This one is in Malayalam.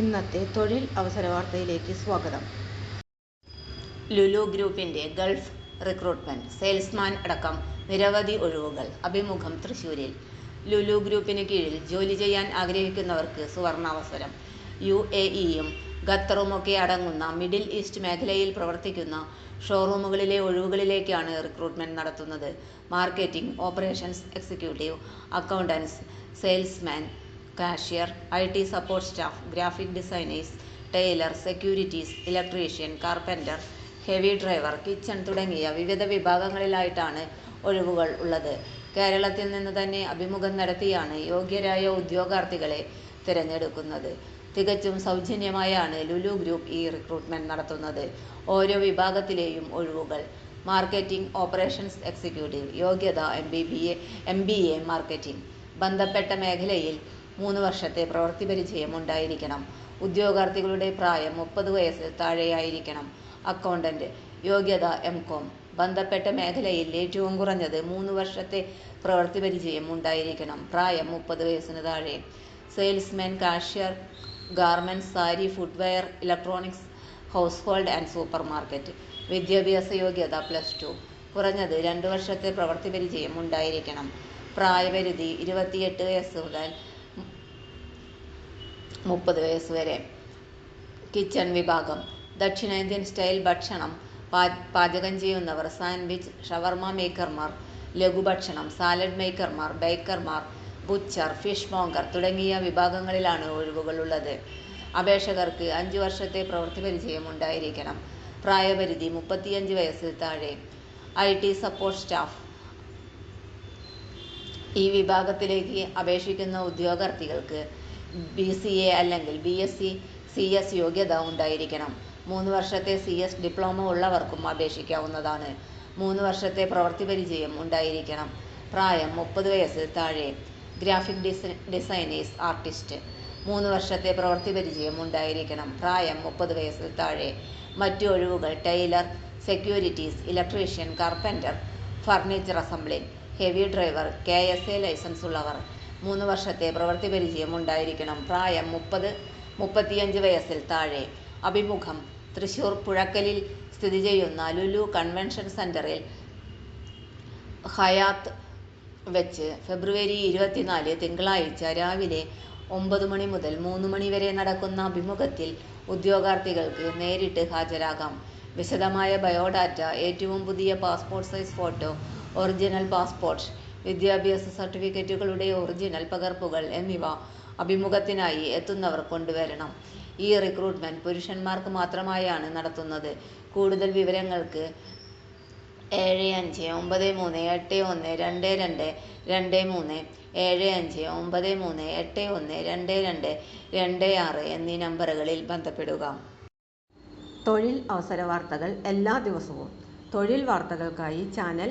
ഇന്നത്തെ തൊഴിൽ അവസര വാർത്തയിലേക്ക് സ്വാഗതം. ലുലു ഗ്രൂപ്പിന്റെ ഗൾഫ് റിക്രൂട്ട്മെന്റ് സെയിൽസ്മാൻ അടക്കം നിരവധി ഒഴിവുകൾ അഭിമുഖം തൃശൂരിൽ ലുലു ഗ്രൂപ്പിന് കീഴിൽ ജോലി ചെയ്യാൻ ആഗ്രഹിക്കുന്നവർക്ക് സുവർണാവസരം. യു എ ഇയും ഖത്തറുമൊക്കെ അടങ്ങുന്ന മിഡിൽ ഈസ്റ്റ് മേഖലയിൽ പ്രവർത്തിക്കുന്ന ഷോറൂമുകളിലെ ഒഴിവുകളിലേക്കാണ് റിക്രൂട്ട്മെന്റ് നടത്തുന്നത്. Marketing, operations executive, accountants salesman, cashier, IT support staff, graphic designers, tailor securities, electrician, carpenter, heavy driver, kitchen തുടങ്ങിയ വിവിധ വിഭാഗങ്ങളിലായിട്ടാണ് ഒഴിവുകൾ ഉള്ളത്. കേരളത്തിൽ നിന്ന് തന്നെ അഭിമുഖം നടത്തിയാണ് യോഗ്യരായ ഉദ്യോഗാർത്ഥികളെ തിരഞ്ഞെടുക്കുന്നത്. തികച്ചും സൗജന്യമായാണ് ലുലു ഗ്രൂപ്പ് ഈ റിക്രൂട്ട്മെന്റ് നടത്തുന്നത്. ഓരോ വിഭാഗത്തിലെയും ഒഴിവുകൾ. മാർക്കറ്റിംഗ് ഓപ്പറേഷൻസ് എക്സിക്യൂട്ടീവ് യോഗ്യത എംബിഎ മാർക്കറ്റിംഗ്. ബന്ധപ്പെട്ട മേഖലയിൽ മൂന്ന് വർഷത്തെ പ്രവൃത്തി പരിചയം ഉണ്ടായിരിക്കണം. ഉദ്യോഗാർത്ഥികളുടെ പ്രായം മുപ്പത് വയസ്സിൽ താഴെയായിരിക്കണം. അക്കൗണ്ടന്റ് യോഗ്യത എംകോം. ബന്ധപ്പെട്ട മേഖലയിൽ ഏറ്റവും കുറഞ്ഞത് മൂന്ന് വർഷത്തെ പ്രവൃത്തി പരിചയം ഉണ്ടായിരിക്കണം. പ്രായം മുപ്പത് വയസ്സിന് താഴെ. Salesman, cashier, garments, sari, footwear electronics, household and supermarket. വിദ്യാഭ്യാസ യോഗ്യത പ്ലസ് ടു. കുറഞ്ഞത് രണ്ട് വർഷത്തെ പ്രവൃത്തി പരിചയം ഉണ്ടായിരിക്കണം. പ്രായപരിധി ഇരുപത്തിയെട്ട് വയസ്സ് മുതൽ മുപ്പത് വയസ്സ് വരെ. കിച്ചൺ വിഭാഗം. ദക്ഷിണേന്ത്യൻ സ്റ്റൈൽ ഭക്ഷണം പാചകം ചെയ്യുന്നവർ, സാൻഡ്വിച്ച്, ഷവർമ മേക്കർമാർ, ലഘുഭക്ഷണം, സാലഡ് മേക്കർമാർ, ബേക്കർമാർ, ബുച്ചർ, ഫിഷ് മോങ്കർ തുടങ്ങിയ വിഭാഗങ്ങളിലാണ് ഒഴിവുകളുള്ളത് അപേക്ഷകർക്ക് അഞ്ച് വർഷത്തെ പ്രവൃത്തി പരിചയം ഉണ്ടായിരിക്കണം. പ്രായപരിധി മുപ്പത്തിയഞ്ച് വയസ്സിൽ താഴെ. I T support staff. ഈ വിഭാഗത്തിലേക്ക് അപേക്ഷിക്കുന്ന ഉദ്യോഗാർത്ഥികൾക്ക് ബിസിഎ അല്ലെങ്കിൽ ബിഎസ്സി സിഎസ് യോഗ്യത ഉണ്ടായിരിക്കണം. മൂന്ന് വർഷത്തെ സിഎസ് ഡിപ്ലോമ ഉള്ളവർക്കും അപേക്ഷിക്കാവുന്നതാണ്. മൂന്ന് വർഷത്തെ പ്രവൃത്തി പരിചയം ഉണ്ടായിരിക്കണം. പ്രായം മുപ്പത് വയസ്സിൽ താഴെ. Graphic designers artist. മൂന്ന് വർഷത്തെ പ്രവൃത്തി പരിചയം ഉണ്ടായിരിക്കണം. പ്രായം മുപ്പത് വയസ്സിൽ താഴെ. മറ്റ് ഒഴിവുകൾ tailor securities, electrician, carpenter, furniture assembly heavy driver, KSA licence ഉള്ളവർ. മൂന്ന് വർഷത്തെ പ്രവൃത്തി പരിചയം ഉണ്ടായിരിക്കണം. പ്രായം മുപ്പത് മുപ്പത്തിയഞ്ച് വയസ്സിൽ താഴെ. അഭിമുഖം തൃശൂർ പുഴക്കലിൽ സ്ഥിതി ചെയ്യുന്ന ലുലു കൺവെൻഷൻ സെന്ററിൽ ഹയാത്ത് വെച്ച് ഫെബ്രുവരി ഇരുപത്തിനാല് തിങ്കളാഴ്ച രാവിലെ ഒമ്പത് മണി മുതൽ മൂന്ന് മണി വരെ നടക്കുന്ന അഭിമുഖത്തിൽ ഉദ്യോഗാർത്ഥികൾക്ക് നേരിട്ട് ഹാജരാകാം. വിശദമായ ബയോഡാറ്റ, ഏറ്റവും പുതിയ passport size photo, original passport, വിദ്യാഭ്യാസ സർട്ടിഫിക്കറ്റുകളുടെ ഒറിജിനൽ പകർപ്പുകൾ എന്നിവ അഭിമുഖത്തിനായി എത്തുന്നവർ കൊണ്ടുവരണം. ഈ റിക്രൂട്ട്മെന്റ് പുരുഷന്മാർക്ക് മാത്രമായാണ് നടത്തുന്നത്. കൂടുതൽ വിവരങ്ങൾക്ക് ഏഴ് അഞ്ച് ഒമ്പത് മൂന്ന് എട്ട് ഒന്ന് രണ്ട് രണ്ട് രണ്ട് മൂന്ന്, ഏഴ് അഞ്ച് ഒമ്പത് മൂന്ന് എട്ട് ഒന്ന് രണ്ട് രണ്ട് രണ്ട് ആറ് എന്നീ നമ്പറുകളിൽ ബന്ധപ്പെടുക. തൊഴിൽ അവസര വാർത്തകൾ എല്ലാ ദിവസവും. തൊഴിൽ വാർത്തകൾക്കായി ചാനൽ